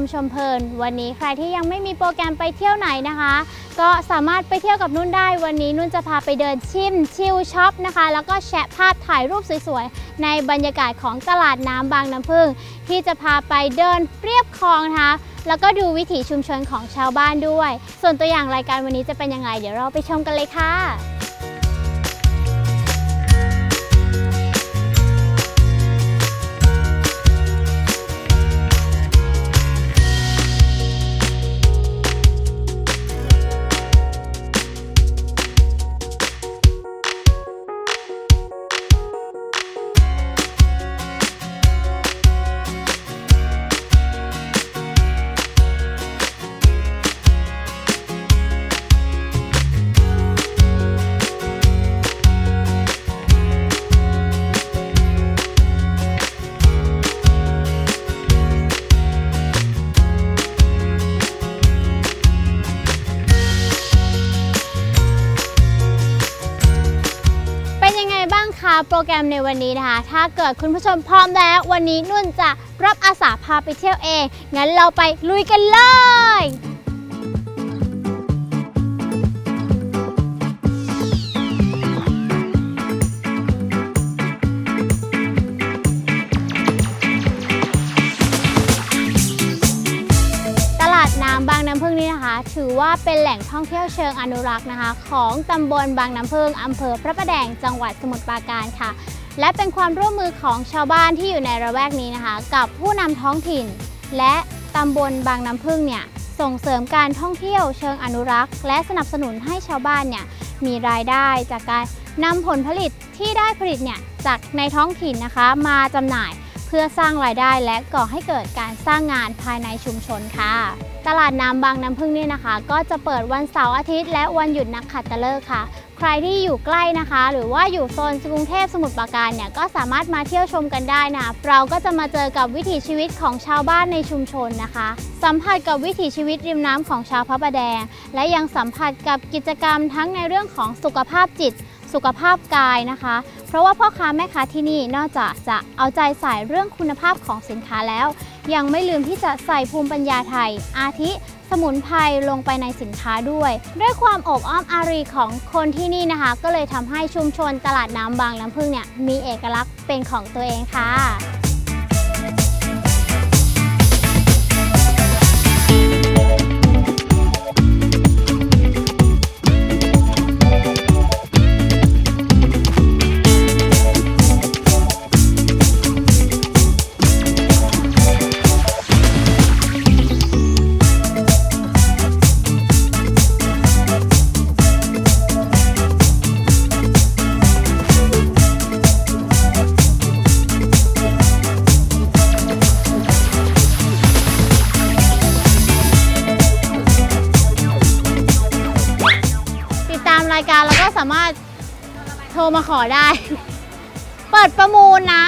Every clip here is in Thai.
มชมเพลิน วันนี้ใครที่ยังไม่มีโปรแกรมไปเที่ยวไหนนะคะ ก็สามารถไปเที่ยวกับนุ่นได้ วันนี้นุ่นจะพาไปเดินชิมชิลช็อปนะคะ แล้วก็แชะภาพถ่ายรูปสวยๆ ในบรรยากาศของตลาดน้ำบางน้ำพึ่ง ที่จะพาไปเดินเรียบคลองนะคะแล้วก็ดูวิถีชุมชนของชาวบ้านด้วย ส่วนตัวอย่างรายการวันนี้จะเป็นยังไง เดี๋ยวเราไปชมกันเลยค่ะ แกรมในวันนี้นะคะ ถ้าเกิดคุณผู้ชมพร้อมแล้ว วันนี้นุ่นจะรับอาสาพาไปเที่ยวเอง งั้นเราไปลุยกันเลย ว่าเป็นแหล่งท่องเที่ยวเชิงอนุรักษ์นะคะ ของตำบลบางน้ำพึ่งอำเภอพระประแดงจังหวัดสมุทรปราการค่ะ และเป็นความร่วมมือของชาวบ้านที่อยู่ในระแวกนี้นะคะ กับผู้นำท้องถิ่น และตำบลบางน้ำพึ่งเนี่ยส่งเสริมการท่องเที่ยวเชิงอนุรักษ์ และสนับสนุนให้ชาวบ้านเนี่ยมีรายได้จากการนำผลผลิตที่ได้ผลิตเนี่ยจากในท้องถิ่นนะคะ มาจำหน่าย เพื่อสร้างรายได้และก่อให้เกิดการสร้างงานภายในชุมชนค่ะ ตลาดน้ำบางน้ำพึ่งนี่นะคะ ก็จะเปิดวันเสาร์อาทิตย์ และวันหยุดนักขัตฤกษ์ค่ะ ใครที่อยู่ใกล้นะคะ หรือว่าอยู่โซนกรุงเทพสมุทรปราการเนี่ยก็สามารถมาเที่ยวชมกันได้นะเราก็จะมาเจอกับวิถีชีวิตของชาวบ้านในชุมชนนะคะ สัมผัสกับวิถีชีวิตริมน้ำของชาวพระประแดง และยังสัมผัสกับกิจกรรมทั้งในเรื่องของสุขภาพจิต สุขภาพกายนะคะ เพราะว่าพ่อค้าแม่ค้าที่นี่นอกจากจะเอาใจใส่เรื่องคุณภาพของสินค้าแล้ว ยังไม่ลืมที่จะใส่ภูมิปัญญาไทย อาทิ สมุนไพรลงไปในสินค้าด้วย ด้วยความอบอ้อมอารีของคนที่นี่นะคะ ก็เลยทำให้ชุมชนตลาดน้ำบางลำพึ่งเนี่ยมีเอกลักษณ์เป็นของตัวเองค่ะ มาขอได้ เปิดประมูลนะ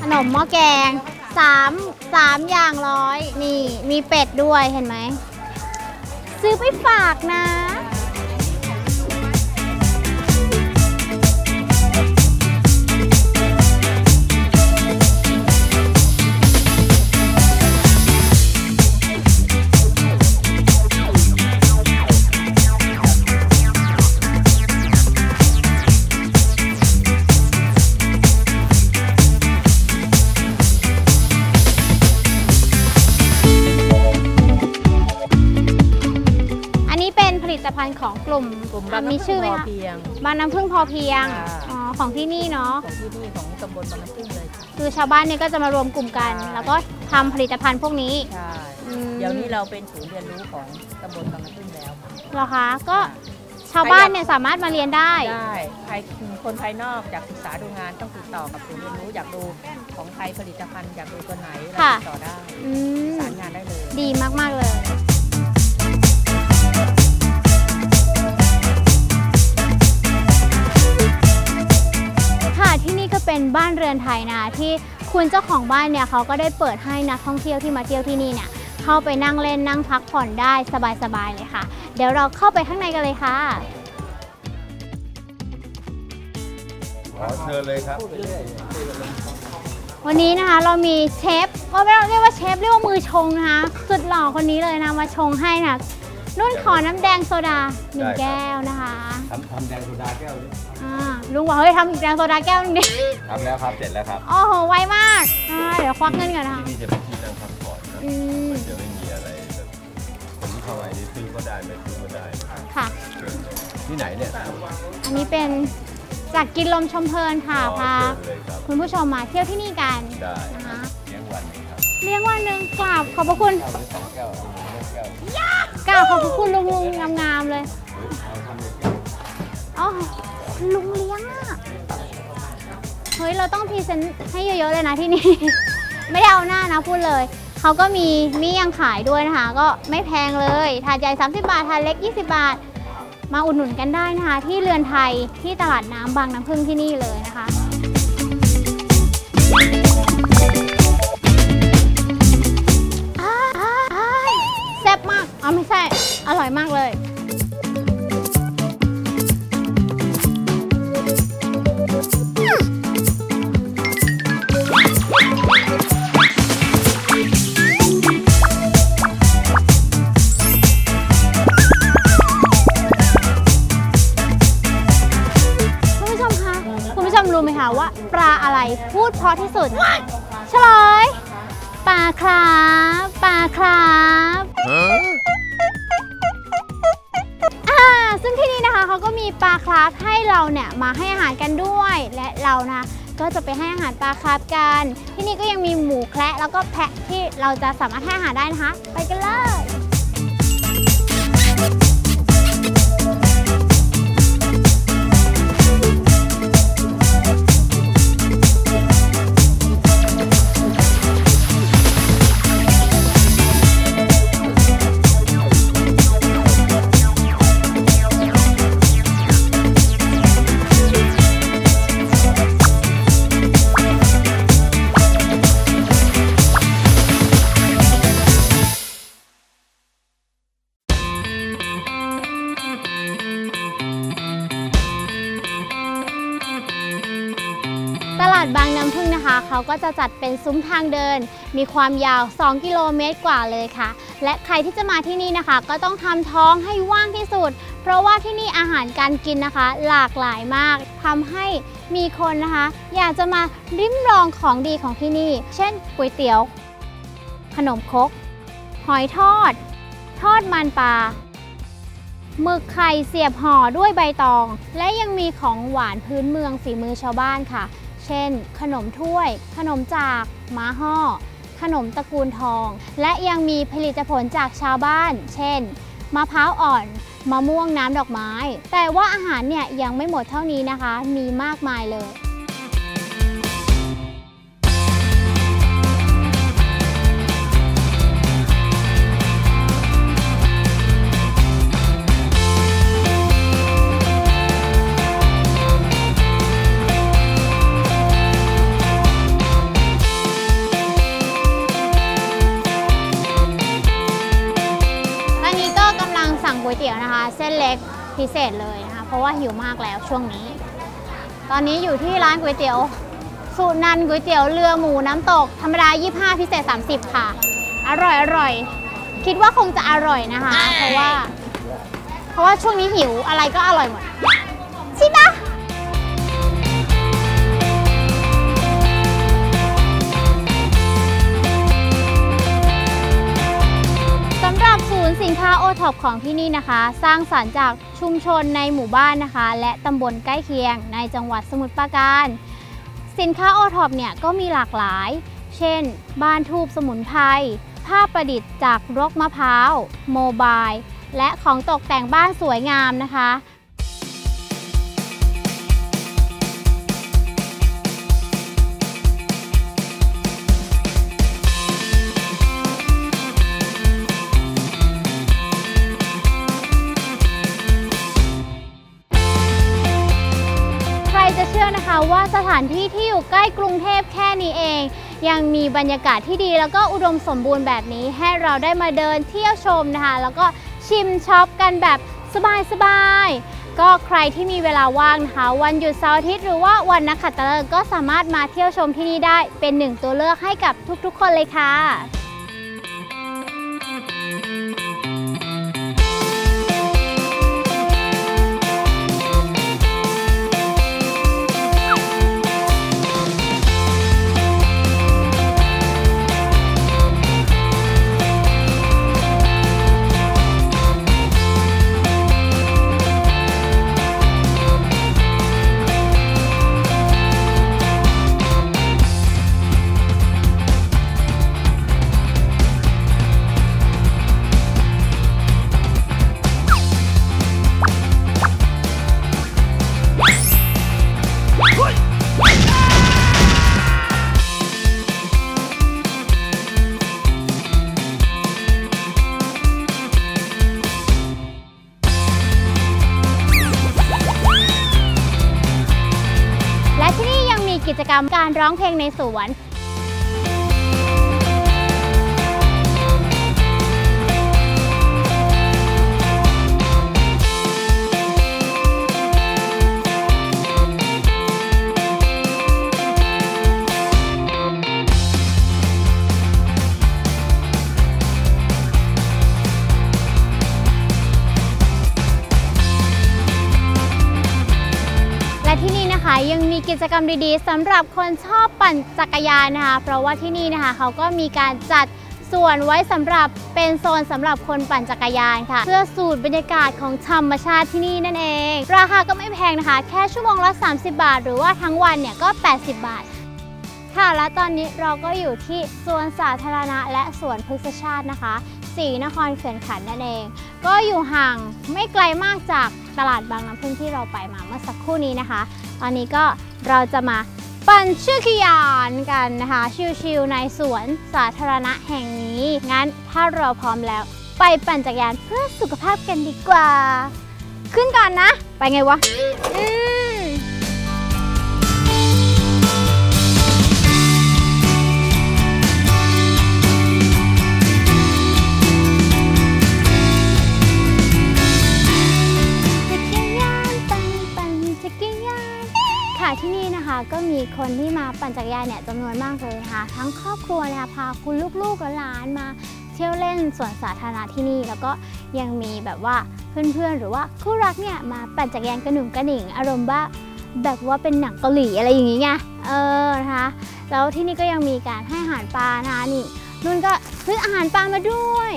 ขนมหม้อแกงสามสามอย่างร้อยนี่ มีเป็ดด้วยเห็นไหม ซื้อไปฝากนะ ผลิตภัณฑ์ของกลุ่มกลุ่มอะบางมีน้ำชื่พึ่องไหมพอคะเพียงบางน้ำพึ่งพอเพียงค่ะ อ๋อของที่นี่เนาะของที่นี่ของตำบลบางน้ำพึ่งเลยค่ะ คือชาวบ้านเนี่ยก็จะมารวมกลุ่มกัน ใช่ แล้วก็ทำผลิตภัณฑ์พวกนี้ใช่อืมเดี๋ยวนี้เราเป็นศูนย์เรียนรู้ของตำบลบางน้ำพึ่งแล้วค่ะเหรอคะก็ชาวบ้านเนี่ยสามารถมาเรียนได้ ได้ใครคนภายนอกอยากศึกษาดูงานต้องติดต่อกับศูนย์เรียนรู้อยากดูของใครผลิตภัณฑ์อยากดูตัวไหนเราค่ะ ติดต่อได้อืมสารงานได้เลย ดีมากๆเลย ที่นี่ก็เป็นบ้านเรือนไทยนะคะที่คุณเจ้าของบ้านเนี่ยเขาก็ได้เปิดให้นักท่องเที่ยวที่มาเที่ยวที่นี่เนี่ยเข้าไปนั่งเล่นนั่งพักผ่อนได้สบายๆเลยค่ะ เดี๋ยวเราเข้าไปข้างในกันเลยค่ะขอเชิญเลยครับ วันนี้นะคะเรามีเชฟก็ไม่ต้องเรียกว่าเชฟเรียกว่ามือชงนะคะสุดหล่อคนนี้เลยนะมาชงให้นะ นุ่นขอน้ำแดงโซดาหนึ่งได้ครับ แก้วนะคะทำทำแดงโซดาแก้วนี้อ่าลุงบอกเฮ้ยทำอีกแดงโซดาแก้วนึงดิ ทำแล้วครับ เสร็จแล้วครับ โอ้โห ไวมากอ่าเดี๋ยวควักเงินก่อนนะคะที่นี่จะเป็นที่นั่งพักผ่อนนะอืมจะไม่มีอะไรแบบคนที่เข้ามานี่ซื้อก็ได้ไม่ซื้อก็ได้ ค่ะเชิญเลยที่ไหนเนี่ยอันนี้เป็นจากกินลมชมเพลินค่ะอ๋อพาเชิญเลยครับ คุณผู้ชมมาเที่ยวที่นี่กันได้นะคะเลี้ยงวันนี้ครับเรียกว่าหนึ่งกราบขอบพระคุณแก้วหรือสองแก้วเอาหนึ่งแก้ว กราบขอบพระคุณลุงลุงงามๆเลยเอ๋อลุงเลี้ยงอะเฮ้ย เราต้องพรีเซนต์ให้เยอะๆเลยนะที่นี่ ไม่ได้เอาหน้านะพูดเลย เขาก็มีมี่ยงขายด้วยนะคะ ก็ไม่แพงเลย ถาดใหญ่ 30 บาท ถาดเล็ก 20 บาท มาอุดหนุนกันได้นะคะ ที่เรือนไทยที่ตลาดน้ำบางน้ำพึ่งที่นี่เลยนะคะ อ๋อไม่ใช่ อร่อยมากเลย คุณผู้ชมคะ คุณผู้ชมรู้ไหมคะว่าปลาอะไรพูดเพราะที่สุดเฉลยปลาครับปลาครับ ก็มีปลาคราฟให้เราเนี่ยมาให้อาหารกันด้วย และเรานะคะก็จะไปให้อาหารปลาคราฟกัน ที่นี่ก็ยังมีหมูแคระแล้วก็แพะที่เราจะสามารถให้อาหารได้นะคะ ไปกันเลย เขาก็จะจัดเป็นซุ้มทางเดิน มีความยาว 2 กิโลเมตรกว่าเลยค่ะ และใครที่จะมาที่นี่นะคะ ก็ต้องทำท้องให้ว่างที่สุด เพราะว่าที่นี่อาหารการกินนะคะ หลากหลายมากทำให้มีคนนะคะ อยากจะมาริมลองของดีของที่นี่ เช่นก๋วยเตี๋ยว ขนมครกหอยทอด ทอดมันปลาหมึกไข่เสียบห่อด้วยใบตอง และยังมีของหวานพื้นเมืองฝีมือชาวบ้านค่ะ เช่น ขนมถ้วย ขนมจากม้าห่อ ขนมตระกูลทอง และยังมีผลิตผลจากชาวบ้าน เช่น มะพร้าวอ่อน มะม่วงน้ำดอกไม้ แต่ว่าอาหารเนี่ยยังไม่หมดเท่านี้นะคะ มีมากมายเลย พิเศษเลยนะคะเพราะว่าหิวมากแล้วช่วงนี้ ตอนนี้อยู่ที่ร้านก๋วยเตี๋ยวสุนันก๋วยเตี๋ยวเรือหมูน้ำตก ธรรมดา 25 พิเศษ 30 ค่ะ อร่อยอร่อย คิดว่าคงจะอร่อยนะคะ เพราะว่า เพราะว่าช่วงนี้หิวอะไรก็อร่อยหมดใช่ปะ สินค้าโอท็อปของที่นี่นะคะ สร้างสรรค์จากชุมชนในหมู่บ้านนะคะ และตำบลใกล้เคียงในจังหวัดสมุทรปราการ สินค้าโอท็อปเนี่ยก็มีหลากหลาย เช่น บ้านทูบสมุนไพรผ้าประดิษฐ์จากรกมะพร้าว โมบาย และของตกแต่งบ้านสวยงามนะคะ สถานที่ที่อยู่ใกล้กรุงเทพแค่นี้เอง ยังมีบรรยากาศที่ดีแล้วก็อุดมสมบูรณ์แบบนี้ ให้เราได้มาเดินเที่ยวชมนะคะ แล้วก็ชิมช็อปกันแบบสบายๆ ก็ใครที่มีเวลาว่างนะคะ วันหยุดเสาร์อาทิตย์หรือว่าวันนักขัตฤกษ์ก็สามารถมาเที่ยวชมที่นี่ได้เป็นหนึ่งตัวเลือกให้กับทุกๆ คนเลยค่ะและ ร้องเพลงในสวน มีกิจกรรมดีๆสำหรับคนชอบปั่นจักรยานนะคะ เพราะว่าที่นี่นะคะเขาก็มีการจัดส่วนไว้สำหรับเป็นโซนสำหรับคนปั่นจักรยานค่ะ เพื่อสูตรบรรยากาศของธรรมชาติที่นี่นั่นเอง ราคาก็ไม่แพงนะคะ แค่ชั่วโมงละ 30 บาท หรือว่าทั้งวันเนี่ยก็ 80 บาท ค่ะและตอนนี้เราก็อยู่ที่สวนสาธารณะและสวนพฤกษชาตินะคะสีนครเขื่อนขันนั่นเอง ก็อยู่ห่างไม่ไกลมากจากตลาดบางน้ำพึ่งที่เราไปมาเมื่อสักครู่นี้นะคะ ตอนนี้ก็เราจะมาปั่นชื่อขยานกันนะคะ ชิวๆในสวนสาธารณะแห่งนี้ งั้นถ้าเราพร้อมแล้ว ไปปั่นจักรยานเพื่อสุขภาพกันดีกว่า ขึ้นก่อนนะ ไปไงวะอืม ค่ะที่นี่นะคะก็มีคนที่มาปั่นจักรยานเนี่ยจำนวนมากเลยนะคะทั้งครอบครัวนะคะพาคุณลูกๆและหลานมาเที่ยวเล่นสวนสาธารณะที่นี่ แล้วก็ยังมีแบบว่าเพื่อนๆ หรือว่าคู่รักเนี่ยมาปั่นจักรยานกระหนุ่มกระหนิ่ง อารมณ์ว่าแบบว่าเป็นหนังเกาหลีอะไรอย่างงี้ไงเออนะคะแล้วที่นี่ก็ยังมีการให้อาหารปลานะคะนี่นุ่นก็ซื้ออาหารปลามาด้วย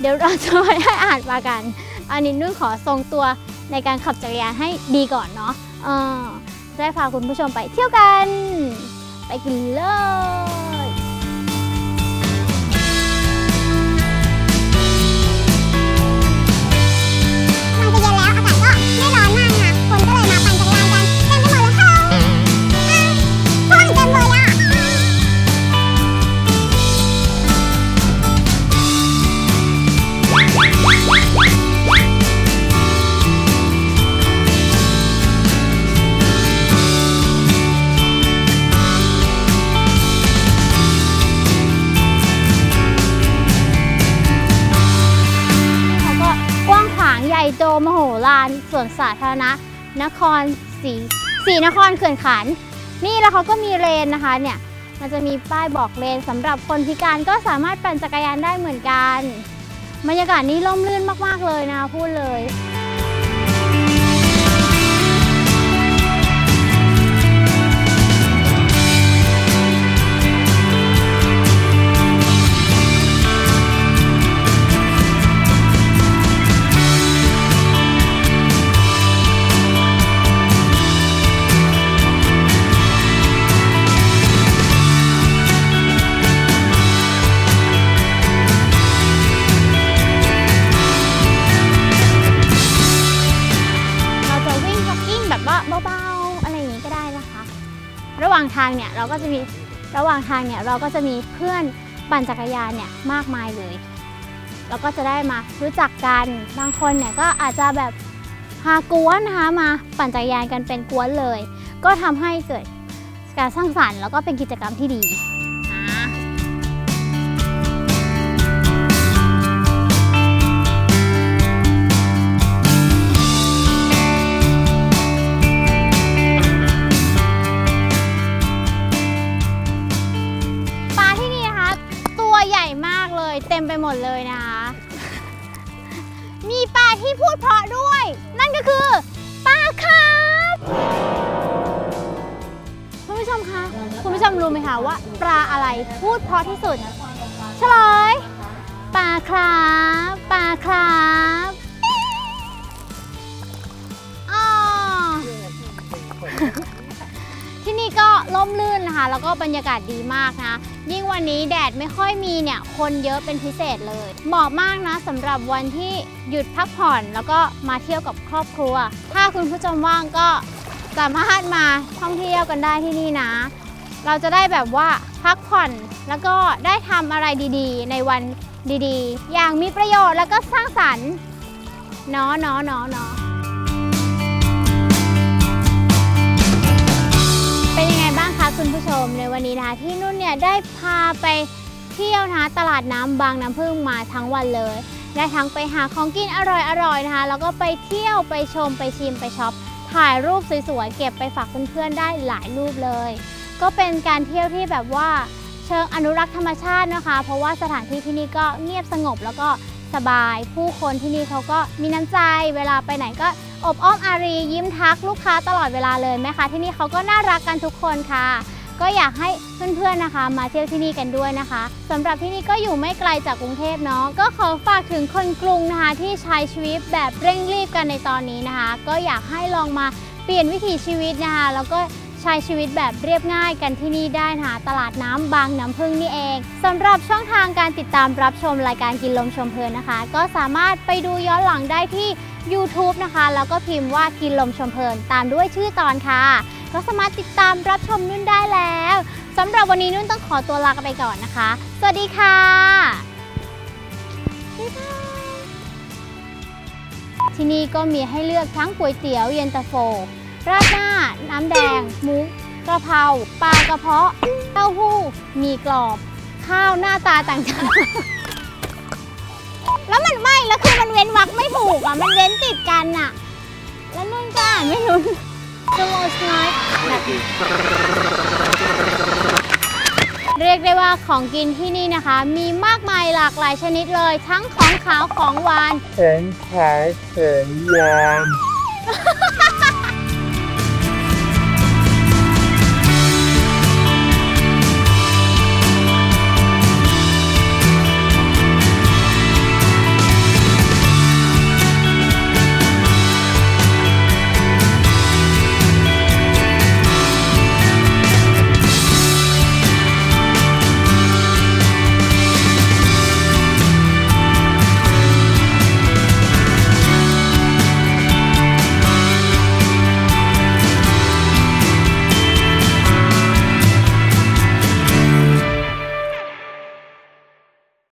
เดี๋ยวเราจะไปให้อาหารปลากัน อันนี้นุ่นขอทรงตัวในการขับจักรยานให้ดีก่อนเนาะเออ จะได้พาคุณผู้ชมไปเที่ยวกัน ไปกันเลย ญ่โตมโหฬารสวนสาธารณะ นครศรีศรีนครเขื่อนขัน นี่แล้วเขาก็มีเลนนะคะเนี่ยมันจะมีป้ายบอกเลนสำหรับคนพิการก็สามารถปั่นจักรยานได้เหมือนกัน บรรยากาศนี้ร่มรื่นมาก ๆ เลยนะพูดเลย ก็จะมีระหว่างทางเนี่ยเราก็จะมีเพื่อนปั่นจักรยานเนี่ยมากมายเลยเราก็จะได้มารู้จักกันบางคนเนี่ยก็อาจจะแบบพากวนนะคะมาปั่นจักรยานกันเป็นกวนเลย ก็ทำให้เกิดการสร้างสรรค์แล้วก็เป็นกิจกรรมที่ดี นี่มลื่นนะคะ แล้วก็บรรยากาศดีมากนะยิ่งวันนี้แดดไม่ค่อยมีเนี่ยคนเยอะเป็นพิเศษเลย เหมาะมากนะสำหรับวันที่หยุดพักผ่อนแล้วก็มาเที่ยวกับครอบครัว ถ้าคุณผู้ชมว่างก็สามารถมาท่องเที่ยวกันได้ที่นี่นะ เราจะได้แบบว่าพักผ่อนแล้วก็ได้ทำอะไรดีๆ ในวันดีๆ อย่างมีประโยชน์แล้วก็สร้างสรรค์เนาะเนาะเนาะเนาะ วันนี้นะที่นุ่นเนี่ยได้พาไปเที่ยวนะคะตลาดน้ำบางน้ำพึ่งมาทั้งวันเลย ได้ทั้งไปหาของกินอร่อยๆนะคะ แล้วก็ไปเที่ยวไปชมไปชิมไปช็อปถ่ายรูปสวยๆเก็บไปฝากเพื่อนๆได้หลายรูปเลย ก็เป็นการเที่ยวที่แบบว่าเชิงอนุรักษ์ธรรมชาตินะคะ เพราะว่าสถานที่ที่นี่ก็เงียบสงบแล้วก็สบาย ผู้คนที่นี่เขาก็มีน้ำใจ เวลาไปไหนก็อบอ้อมอารียิ้มทักลูกค้าตลอดเวลาเลยแม่ค้าที่นี่เขาก็น่ารักกันทุกคนค่ะ ก็อยากให้เพื่อนๆนะคะ มาเที่ยวที่นี่กันด้วยนะคะสำหรับที่นี่ก็อยู่ไม่ไกลจากกรุงเทพเนาะก็ขอฝากถึงคนกรุงนะคะ ที่ใช้ชีวิตแบบเร่งรีบกันในตอนนี้นะคะ ก็อยากให้ลองมาเปลี่ยนวิถีชีวิตนะคะ แล้วก็ใช้ชีวิตแบบเรียบง่ายกันที่นี่ได้นะคะตลาดน้ำบางน้ำพึ่งนี่เองสำหรับช่องทางการติดตามรับชมรายการกินลมชมเพลินนะคะ ก็สามารถไปดูย้อนหลังได้ที่ YouTube นะคะ แล้วก็พิมพ์ว่ากินลมชมเพลินตามด้วยชื่อตอนค่ะ ก็สามารถติดตามรับชมนุ่นได้แล้วสำหรับวันนี้นุ่นต้องขอตัวลากไปก่อนนะคะ สวัสดีค่ะที่นี่ก็มีให้เลือกทั้งก๋วยเตี๋ยวเย็นตาโฟ ราดหน้า น้ำแดง หมูกระเพราปลากระเพาะเต้าหู้ มีกรอบ ข้าวหน้าตาต่างๆ มันไม่ แล้วคือมันเว้นวรรคไม่ถูกอะ มันเว้นติดกันอะ แล้วนุ่นก็อ่านไม่รู้สโลสไนป์แบบเรียกได้ว่าของกินที่นี่นะคะ มีมากมายหลากหลายชนิดเลย ทั้งของขาวของหวานของขาวของหวาน